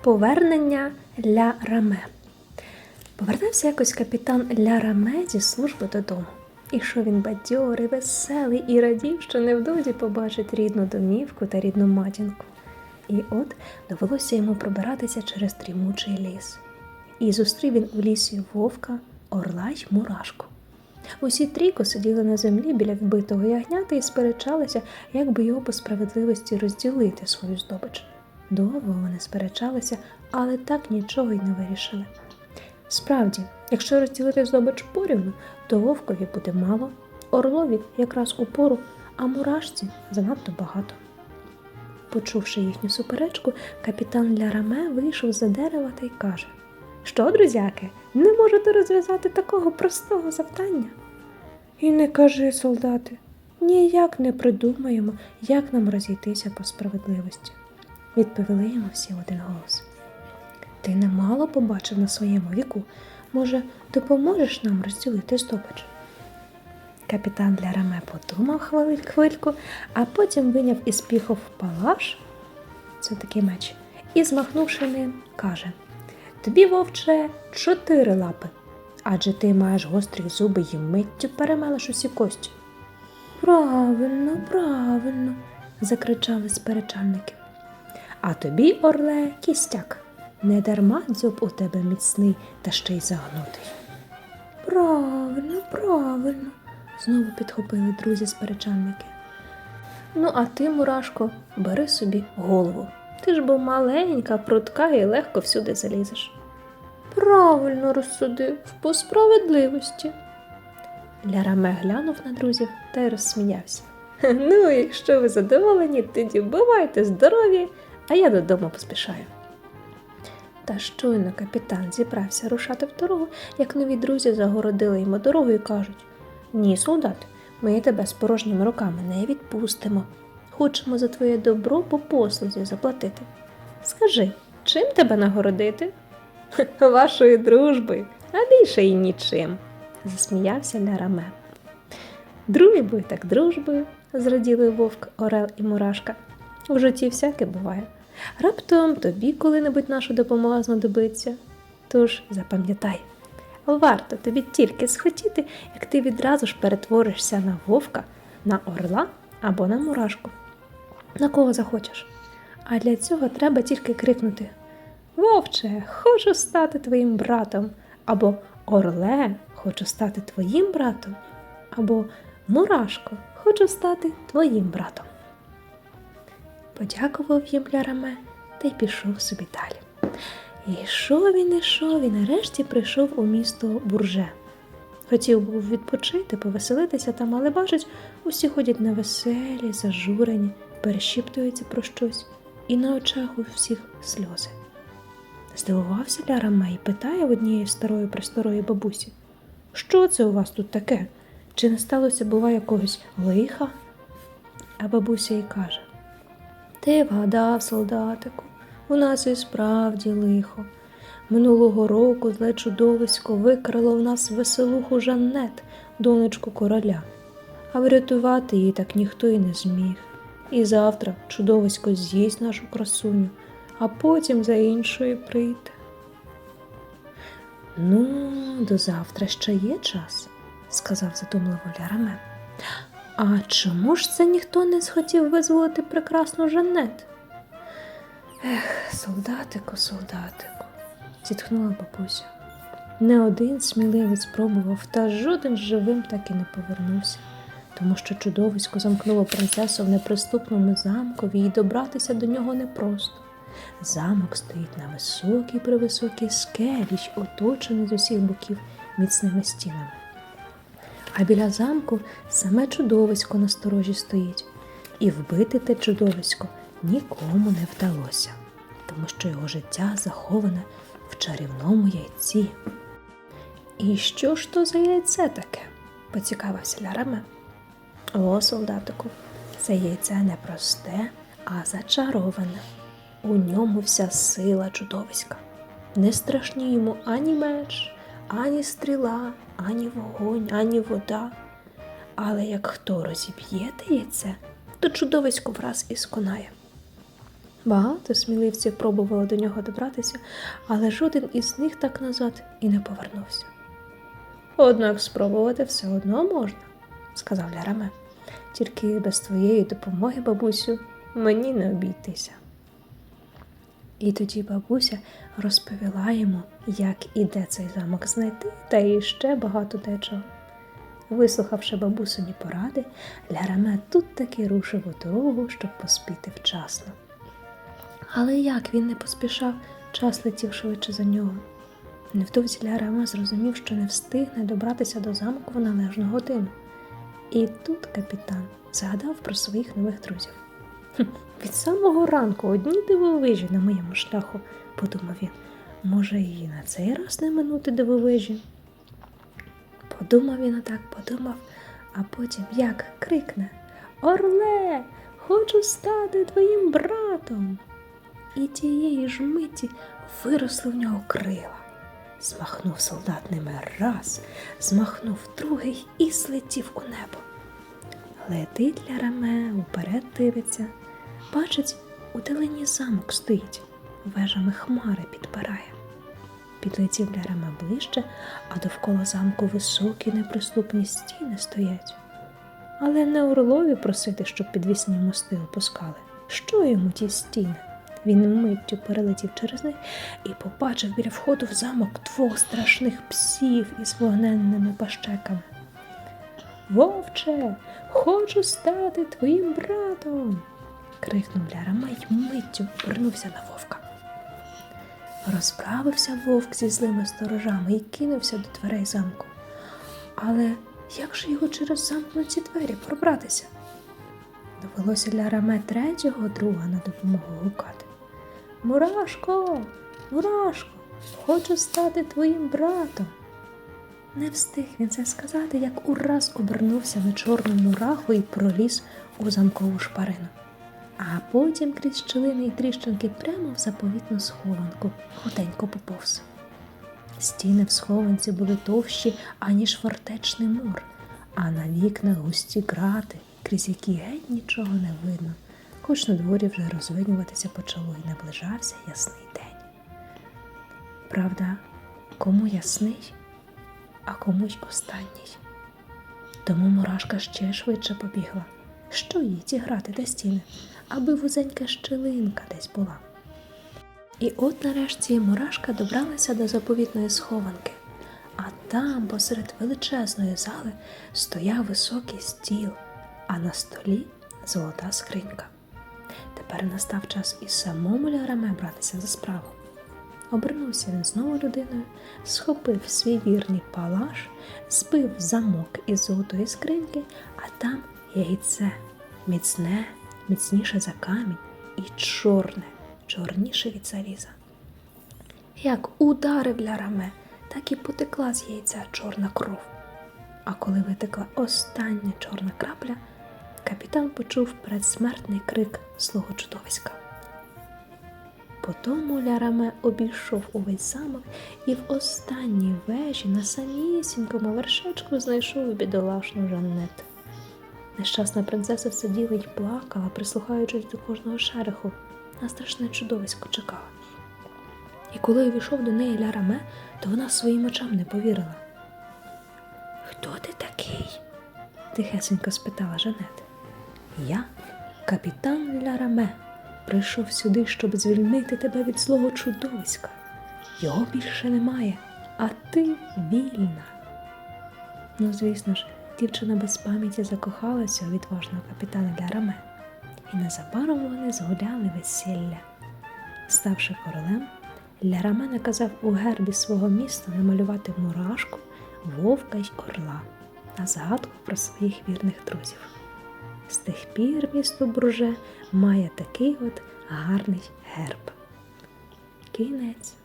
Повернення Ля Раме. Повернувся якось капітан Ля Раме зі служби додому. Ішов він бадьорий, веселий і радів, що невдовзі побачить рідну домівку та рідну матінку. І от довелося йому пробиратися через дрімучий ліс. І зустрів він у лісі вовка, орла й мурашку. Усі трійко сиділи на землі біля вбитого ягнята і сперечалися, як би його по справедливості розділити свою здобич. Довго вони сперечалися, але так нічого й не вирішили. Справді, якщо розділити здобич порівну, то вовкові буде мало, орлові якраз у пору, а мурашці занадто багато. Почувши їхню суперечку, капітан Ляраме вийшов за дерева та й каже: Що, друзяки, не можете розв'язати такого простого завдання? І не кажи, солдати, ніяк не придумаємо, як нам розійтися по справедливості. Відповіли йому всі в один голос. Ти немало побачив на своєму віку. Може, допоможеш нам розділити здобич? Капітан Ляраме подумав хвили- хвильку, а потім виняв із піхов палаш, це такий меч, і, змахнувши ним, каже: Тобі, вовче, чотири лапи, адже ти маєш гострі зуби і миттю перемелеш усі кості. Правильно, правильно, закричали сперечальники. А тобі, орле, кістяк. Не дарма дзьоб у тебе міцний та ще й загнутий. Правильно, правильно, знову підхопили друзі сперечальники. Ну, а ти, Мурашко, бери собі голову. Ти ж бо маленька, прутка і легко всюди залізеш. Правильно розсудив, по справедливості. Ляраме глянув на друзів та й розсміявся. Ну, якщо ви задоволені, тоді бувайте здорові, а я додому поспішаю. Та щойно капітан зібрався рушати в дорогу, як нові друзі загородили йому дорогу і кажуть: Ні, солдат, ми тебе з порожніми руками не відпустимо. Хочемо за твоє добро по послузі заплатити. Скажи, чим тебе нагородити? Вашою дружбою, а більше й нічим, засміявся Ляраме. Дружбою так дружбою, зраділи вовк, орел і мурашка. В житті всяке буває. Раптом тобі коли-небудь наша допомога знадобиться. Тож запам'ятай, варто тобі тільки схотіти, як ти відразу ж перетворишся на вовка, на орла або на мурашку. На кого захочеш. А для цього треба тільки крикнути: Вовче, хочу стати твоїм братом, або Орле, хочу стати твоїм братом, або Мурашко, хочу стати твоїм братом. Подякував їм Ляраме та й пішов собі далі. І йшов він, ішов і нарешті прийшов у місто Бурже. Хотів був відпочити, повеселитися там, але бачить, усі ходять на веселі, зажурені, перешіптуються про щось, і на очах у всіх сльози. Здивувався Ляраме і питає в однієї старої престарої бабусі: Що це у вас тут таке? Чи не сталося, бува, якогось лиха? А бабуся й каже: Ти вгадав, солдатику, у нас і справді лихо. Минулого року зле чудовисько викрало в нас веселуху Жаннет, донечку короля, а врятувати її так ніхто й не зміг. І завтра чудовисько з'їсть нашу красуню, а потім за іншою прийде. Ну, до завтра ще є час, сказав задумливо Ляраме. А чому ж це ніхто не схотів визволити прекрасну Жанет? Ех, солдатику, солдатику, зітхнула бабуся. Не один сміливець спробував, та жоден живим так і не повернувся, тому що чудовисько замкнуло принцесу в неприступному замкові і добратися до нього непросто. Замок стоїть на високій превисокій скелі, оточений з усіх боків міцними стінами. А біля замку саме чудовисько на сторожі стоїть, і вбити те чудовисько нікому не вдалося, тому що його життя заховане в чарівному яйці. І що ж то за яйце таке? поцікавився Ляраме. О, солдатику, це яйце не просте, а зачароване. У ньому вся сила чудовиська. Не страшні йому ані меч, ані стріла, ані вогонь, ані вода. Але як хто розіб'є яйце, то чудовисько враз і сконає. Багато сміливців пробувало до нього добратися, але жоден із них так назад і не повернувся. Однак спробувати все одно можна, сказав Ляраме. Тільки без твоєї допомоги, бабусю, мені не обійтися. І тоді бабуся розповіла йому, як і де цей замок знайти, та і ще багато дечого. Вислухавши бабусині поради, Ляраме тут таки рушив у дорогу, щоб поспіти вчасно. Але як він не поспішав, час летів швидше за нього. Невдовзі Ляраме зрозумів, що не встигне добратися до замку в належну годину. І тут капітан згадав про своїх нових друзів. «Хм, Від самого ранку одні дивовижі на моєму шляху, подумав він. Може, і на цей раз не минути дивовижі. Подумав він отак, подумав, а потім як крикне Орле, хочу стати твоїм братом. І тієї ж миті виросли в нього крила. Змахнув солдат ними раз, змахнув другий і злетів у небо. Летить Ляраме, уперед дивиться, бачить, у далині замок стоїть, вежами хмари підпирає. Підлетів Ляраме ближче, а довкола замку високі неприступні стіни стоять. Але не Орлові просити, щоб підвісні мости опускали. Що йому ті стіни? Він миттю перелетів через них і побачив біля входу в замок двох страшних псів із вогненними пащеками. Вовче, хочу стати твоїм братом. Крикнув Лярама й миттю вернувся на вовка. Розправився вовк зі злими сторожами і кинувся до дверей замку. Але як же його через замкнуті двері пробратися? Довелося Ляраме третього друга на допомогу гукати. Мурашко, Мурашко, хочу стати твоїм братом. Не встиг він це сказати, як ураз обернувся на чорну мураху і проліз у замкову шпарину. А потім крізь щілини й тріщинки прямо в заповітну схованку худенько поповз. Стіни в схованці були товщі, аніж фортечний мур, а на вікнах густі грати, крізь які геть нічого не видно, хоч на дворі вже розвинюватися почало і наближався ясний день. Правда, кому ясний, а комусь останній. Тому мурашка ще швидше побігла. Що їй ті грати до стіни, аби вузенька щелинка десь була. І от нарешті мурашка добралася до заповітної схованки, а там, посеред величезної зали, стояв високий стіл, а на столі золота скринька. Тепер настав час і самому Ляраме братися за справу. Обернувся він знову людиною, схопив свій вірний палаш, збив замок із золотої скриньки, а там яйце, міцне, міцніше за камінь і чорне, чорніше від заліза. Як ударив Ляраме, так і потекла з яйця чорна кров. А коли витекла остання чорна крапля, капітан почув передсмертний крик злого чудовиська. Потому Ляраме обійшов увесь замок і в останній вежі на самісінькому вершечку знайшов бідолашну Жаннет. Нещасна принцеса сиділа й плакала, прислухаючись до кожного шереху, на страшне чудовисько чекала. І коли увійшов до неї Ляраме, то вона своїм очам не повірила. Хто ти такий? тихесенько спитала Жанет. Я капітан Ляраме. Прийшов сюди, щоб звільнити тебе від злого чудовиська. Його більше немає, а ти вільна. Ну, звісно ж, дівчина без пам'яті закохалася у відважного капітана Ляраме, і незабаром вони згуляли весілля. Ставши королем, Ляраме наказав у гербі свого міста намалювати мурашку, вовка й орла на згадку про своїх вірних друзів. З тих пір місто Бруже має такий от гарний герб. Кінець.